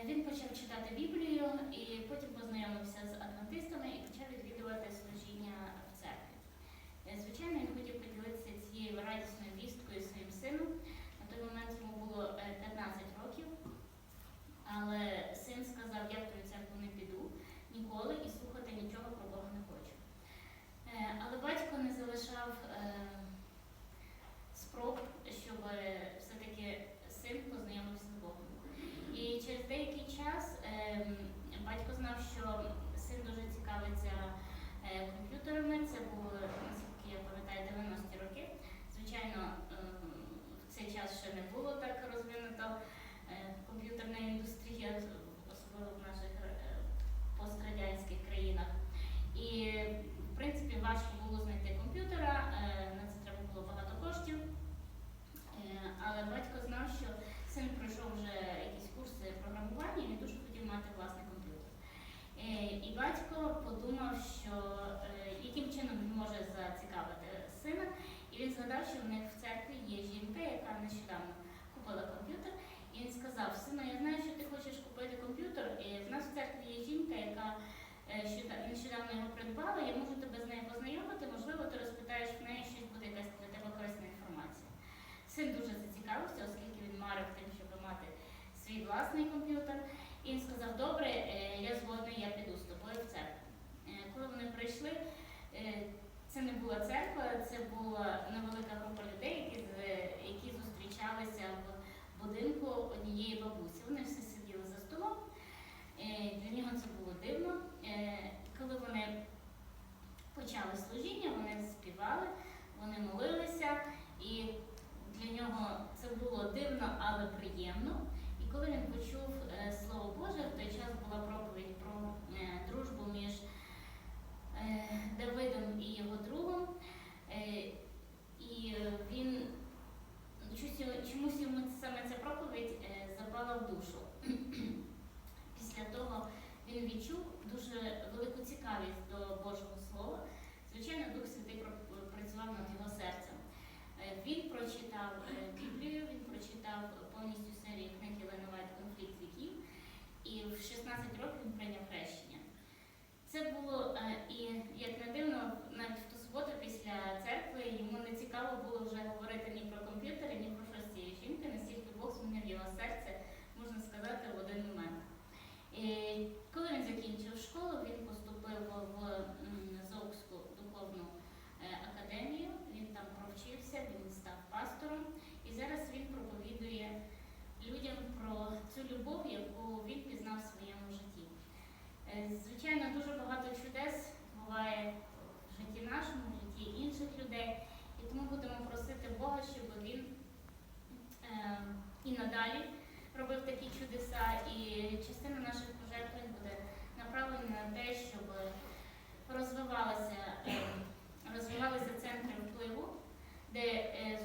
Е, він почав читати Біблію і потім познайомився з адвентистами і почав відвідувати свої. комп'ютерна індустрія, особливо в наших е, пострадянських країнах. І, в принципі, важко було знайти комп'ютера, е, на це треба було багато коштів. Е, але батько знав, що син пройшов вже якісь курси програмування, він дуже хотів мати власний комп'ютер. І батько подумав, що яким чином він може зацікавити сина, і він згадав, що в них в церкві є жінка, яка нещодавно він сказав, сину, я знаю, що ти хочеш купити комп'ютер, і в нас в церкві є жінка, яка е, нещодавно його придбала, я можу тебе з нею познайомити, можливо, ти розпитаєш в неї щось буде якась для тебе корисна інформація. Син дуже зацікавився, оскільки він марив тим, щоб мати свій власний комп'ютер. І він сказав, добре, е, я згодний, я піду з тобою в церкву. Е, Коли вони прийшли, це не була церква, це була невелика група людей, які зустрічалися в будинку однієї бабусі. Вони всі сиділи за столом. Е, Для нього це було дивно. Е, Коли вони почали служіння, вони співали, вони молилися, і для нього це було дивно, але приємно. І коли він почув будемо просити Бога, щоб він е, і надалі робив такі чудеса, і частина наших пожертвувань буде направлена на те, щоб розвивалися, е, розвивалися центри впливу, де е,